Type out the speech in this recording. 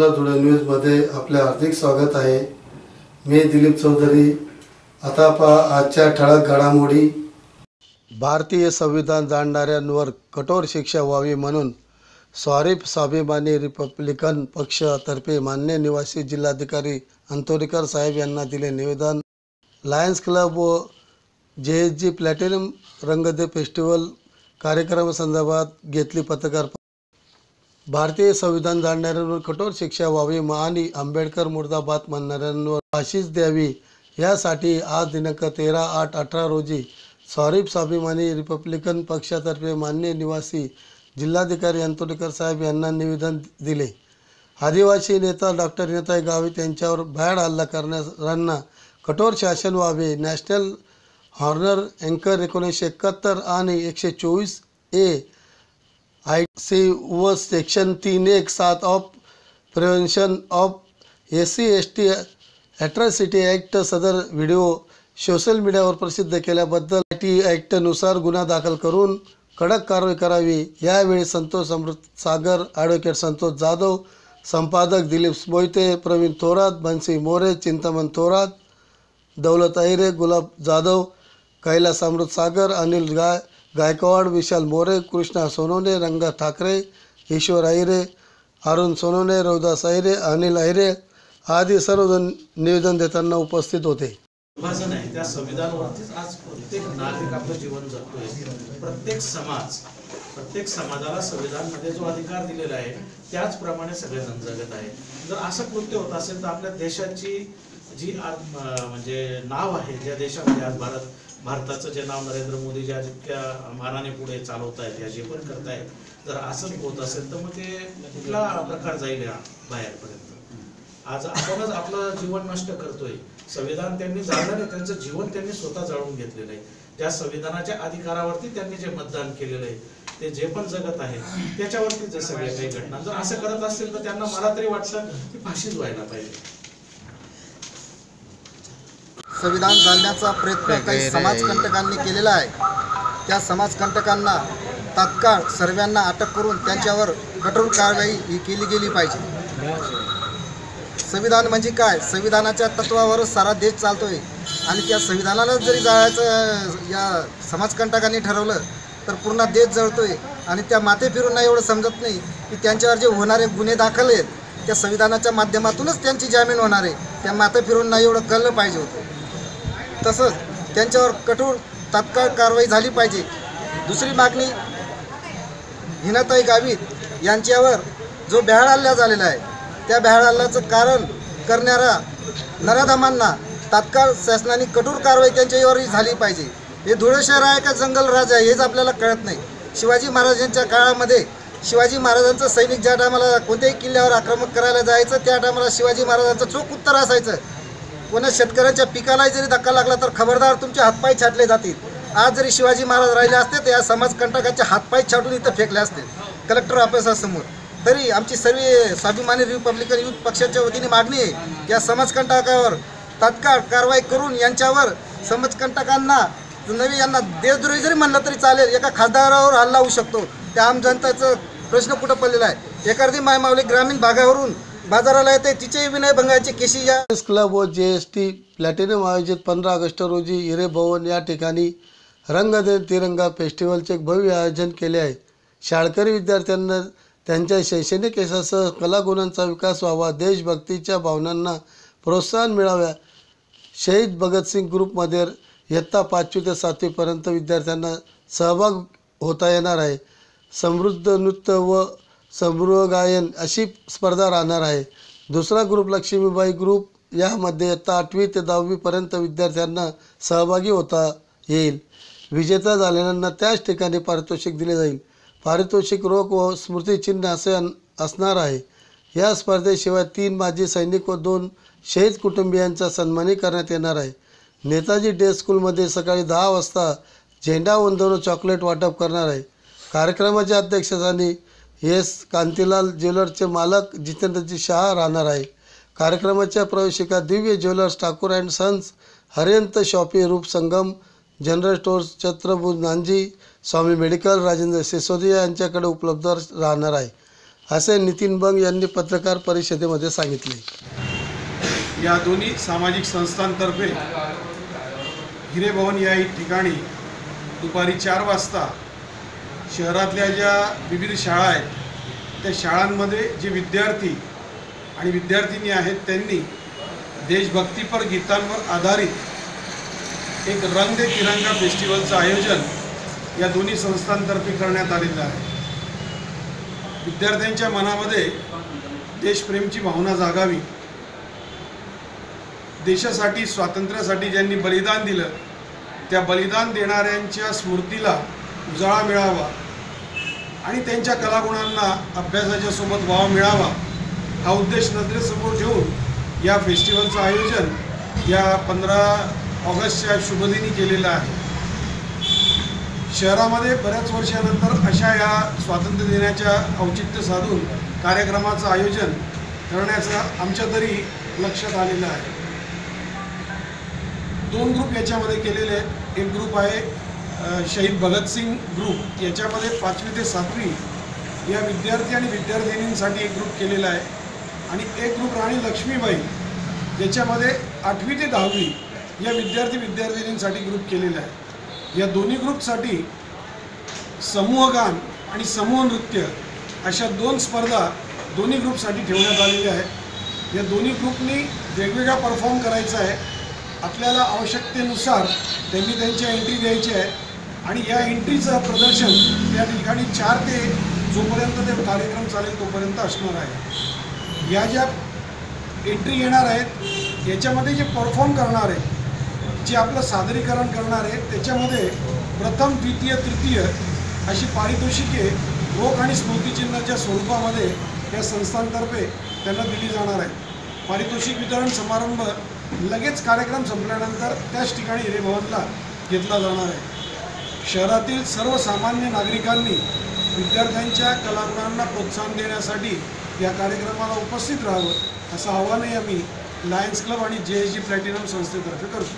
आपला धुळे न्यूजमध्ये आपले हार्दिक स्वागत आहे. मी दिलीप चौधरी. आता पहा आजच्या ठळक घडामोडी. भारतीय संविधान जाणणाऱ्यांवर कठोर शिक्षा व्हावी म्हणून स्वारीफ स्वाभिमानी रिपब्लिकन पक्षातर्फे मान्य निवासी जिल्हाधिकारी अंतोरीकर साहेब यांना दिले निवेदन. लायन्स क्लब व J S G platinum Rangde festival कार्यक्रमासंदर्भात घेतली पत्रकार भारतीय संविधान जाणणाऱ्यांवर कठोर शिक्षा व्हावी आणि आंबेडकर मुर्दाबाद म्हणणाऱ्यांवर फाशीच द्यावी यासाठी आज दिनांक तेरा आठ अठरा रोजी सॉरीफ स्वाभिमानी रिपब्लिकन पक्षातर्फे मान्य निवासी जिल्हाधिकारी अंतोलीकर साहेब यांना निवेदन दिले. आदिवासी नेता डॉक्टर नेताई गावित यांच्यावर भ्याड हल्ला करणाऱ्यांना कठोर शासन व्हावे नॅशनल हॉर्नर अँकर एकोणीसशे एकाहत्तर आणि एकशे चोवीस ए आय सी व सेक्शन तीन एक सात of prevention of S C S T atrocity act सदर व्हिडिओ सोशल मीडियावर प्रसिद्ध केल्याबद्दल टी ॲक्टनुसार गुन्हा दाखल करून कडक कारवाई करावी. यावेळी संतोष अमृत सागर ॲडव्होकेट संतोष जाधव संपादक दिलीप मोहिते प्रवीण थोरात बन्सी मोरे चिंतामण थोरात दौलत अहिरे गुलाब जाधव कैलास अमृत सागर अनिल गाय गायकवाड विशाल मोरे कृष्णा सोनवणे रंगा ठाकरे ईश्वर अहिरे अरुण सोनवणे रविदास अहिरे अनिल अहिरे आदी सर्वजण निवेदन देताना उपस्थित होते. विभाजन आहे त्या संविधानावरतीच आज प्रत्येक नागरिक आपलं जीवन जगतोय. प्रत्येक समाज प्रत्येक समाजाला संविधानमध्ये जो अधिकार दिलेला आहे त्याचप्रमाणे सगळेजण जगत आहे जर असं कृत्य होत असेल तर आपल्या देशाची जी म्हणजे नाव आहे ज्या देशामध्ये आज भारत भारताचं जे नाव नरेंद्र मोदी ज्या जितक्या मानाने पुढे चालवत आहेत या जे पण करतायत जर असंच होत असेल तर मग ते कुठला प्रकार जाईल या बाहेरपर्यंत? आज आपणच आपलं जीवन नष्ट करतोय. संविधान त्यांनी जाळलं नाही त्यांचं जीवन त्यांनी स्वतः जाळून घेतलेलं आहे. त्या संविधानाच्या अधिकारावरती त्यांनी जे मतदान केलेलं आहे ते जे पण जगत आहे त्याच्यावरती जर सगळ्या काही घटना जर असं करत असेल तर त्यांना मला तरी वाटतं की फाशीच व्हायला पाहिजे. संविधान जाणण्याचा प्रयत्न काही समाजकंटकांनी केलेला आहे. त्या समाजकंटकांना तात्काळ सर्वांना अटक करून त्यांच्यावर कठोर कारवाई ही केली गेली पाहिजे. संविधान म्हणजे काय? संविधानाच्या तत्वावरच सारा देश चालतोय. आणि त्या संविधानाला जरी जाळायचं या समाजकंटकांनी ठरवलं तर पूर्ण देश जळतोय. आणि त्या माते फिरूंना एवढं समजत नाही की त्यांच्यावर जे होणारे गुन्हे दाखल आहेत त्या संविधानाच्या माध्यमातूनच त्यांची जामीन होणार आहे. त्या माते फिरूंना एवढं कळलं पाहिजे होतं. तसंच त्यांच्यावर कठोर तात्काळ कारवाई झाली पाहिजे. दुसरी मागणी हिनाताई गावित यांच्यावर जो भ्याड हल्ला झालेला आहे त्या भ्याड हल्ल्याचं कारण करणाऱ्या नराधमांना तात्काळ शासनाने कठोर कारवाई त्यांच्यावरही झाली पाहिजे. हे धुळे शहर आहे का जंगल राज आहे हेच आपल्याला कळत नाही. शिवाजी महाराजांच्या काळामध्ये शिवाजी महाराजांचं सैनिक ज्या टायमाला कोणत्याही किल्ल्यावर आक्रमक करायला जायचं त्या टायमाला शिवाजी महाराजांचं चोख उत्तर असायचं. कोणा शेतकऱ्यांच्या पिकालाही जरी धक्का लागला तर खबरदार तुमचे हातपाय छाटले जातील. आज जरी शिवाजी महाराज राहिले असते तर या समाजकंटकाच्या हातपाय छाटून इथं फेकले असते. कलेक्टर ऑफिसासमोर. तरी आमची सर्व स्वाभिमानी रिपब्लिकन युथ पक्षाच्या वतीने मागणी आहे या समाजकंटकावर तात्काळ कारवाई करून यांच्यावर समाजकंटकांना नवी यांना देशद्रोही जरी म्हणलं तरी चालेल एका खासदारावर हल्ला होऊ शकतो. त्या आम जनताचं प्रश्न कुठं पडलेला आहे? एखादी मायमावली ग्रामीण भागावरून बाजाराला येते तिचेही विनयभंगाची केशी या. प्रेस क्लब व जे एस टी प्लॅटिनम आयोजित पंधरा ऑगस्ट रोजी हिरे भवन या ठिकाणी रंग दे तिरंगा फेस्टिवलचे एक भव्य आयोजन केले आहे. शाळकरी विद्यार्थ्यांना त्यांच्या शैक्षणिक यशासह कलागुणांचा विकास व्हावा देशभक्तीच्या भावनांना प्रोत्साहन मिळाव्या. शहीद भगतसिंग ग्रुपमध्ये इयत्ता पाचवी ते सातवीपर्यंत विद्यार्थ्यांना सहभाग होता येणार आहे. समृद्ध नृत्य व समृहगायन अशी स्पर्धा राहणार आहे. दुसरा ग्रुप लक्ष्मीबाई ग्रुप यामध्ये इयत्ता आठवी ते दहावीपर्यंत विद्यार्थ्यांना सहभागी होता येईल. विजेता झालेल्यांना त्याच ठिकाणी पारितोषिक दिले जाईल. पारितोषिक रोख व स्मृतिचिन्ह असे अन- असणार आहे. या स्पर्धेशिवाय तीन माजी सैनिक व दोन शहीद कुटुंबियांचा सन्मानही करण्यात येणार आहे. नेताजी डे स्कूलमध्ये सकाळी दहा वाजता झेंडा वंदन चॉकलेट वाटप करणार आहे. कार्यक्रमाच्या अध्यक्षस्थानी एस कांतीलाल ज्वेलर्सचे मालक जितेंद्रजी शहा राहणार आहे. कार्यक्रमाच्या प्रवेशिका Divya jewellers Thakur and sons Hariyant shoppe Roop Sangam general stores Chhatrabhuj Nanji Swami medical Rajendra Sisodia यांच्याकडे उपलब्ध राहणार आहे असे नितीन बंग यांनी पत्रकार परिषदेमध्ये सांगितले. या दोन्ही सामाजिक संस्थांतर्फे हिरेभवन या ठिकाणी दुपारी चार वाजता शहरातल्या ज्या विविध शाळा आहेत त्या शाळांमध्ये जे विद्यार्थी आणि विद्यार्थिनी आहेत त्यांनी देशभक्तीपर गीतांवर आधारित एक रंग दे तिरंगा फेस्टिवलचं आयोजन या दोन्ही संस्थांतर्फे करण्यात आलेलं आहे. विद्यार्थ्यांच्या मनामध्ये देशप्रेमची भावना जागावी. देशासाठी स्वातंत्र्यासाठी ज्यांनी बलिदान दिलं त्या बलिदान देणाऱ्यांच्या स्मृतीला उजाळा मिळावा आणि त्यांच्या कलागुणांना अभ्यासाच्या सोबत वाव मिळावा हा उद्देश नजरेसमोर ठेवून या फेस्टिवलचं आयोजन या पंधरा ऑगस्टच्या शुभदिनी केलेलं आहे. शहरामध्ये बऱ्याच वर्षानंतर अशा या स्वातंत्र्य दिनाच्या औचित्य साधून कार्यक्रमाचं आयोजन करण्याचं आमच्या तरी लक्षात आलेलं आहे. दोन ग्रुप याच्यामध्ये केलेले आहेत. एक ग्रुप आहे शहीद भगतसिंग ग्रुप याच्यामध्ये पाचवी ते सातवी या विद्यार्थी आणि विद्यार्थिनींसाठी एक ग्रुप केलेला आहे. आणि एक ग्रुप राणी लक्ष्मीबाई ज्याच्यामध्ये आठवी ते दहावी या विद्यार्थी विद्यार्थिनींसाठी ग्रुप केलेला आहे. या दोन्ही ग्रुपसाठी समूहगान आणि समूह नृत्य अशा दोन स्पर्धा दोन्ही ग्रुपसाठी ठेवण्यात आलेल्या आहेत. या दोन्ही ग्रुपनी वेगवेगळा परफॉर्म करायचा आहे. आपल्याला आवश्यकतेनुसार त्यांनी त्यांची एंट्री द्यायची आहे. आणि या एंट्रीचं प्रदर्शन त्या ठिकाणी चार ते जोपर्यंत ते कार्यक्रम चालेल तोपर्यंत असणार आहे. या ज्या एंट्री येणार आहेत याच्यामध्ये जे परफॉर्म करणार आहेत जे आपलं सादरीकरण करणार आहे त्याच्यामध्ये प्रथम द्वितीय तृतीय अशी पारितोषिके रोख आणि स्मृतिचिन्हाच्या स्वरूपामध्ये या संस्थांतर्फे त्यांना दिली जाणार आहे पारितोषिक वितरण समारंभ लगेच कार्यक्रम संपल्यानंतर त्याच ठिकाणी रेभवनला घेतला जाणार आहे. शहरातील सर्वसामान्य नागरिकांनी विद्यार्थ्यांच्या कलागुणांना प्रोत्साहन देण्यासाठी या कार्यक्रमाला उपस्थित राहावं असं आव्हानही आम्ही लायन्स क्लब आणि जे एस जी प्लॅटिनम संस्थेतर्फे करतो.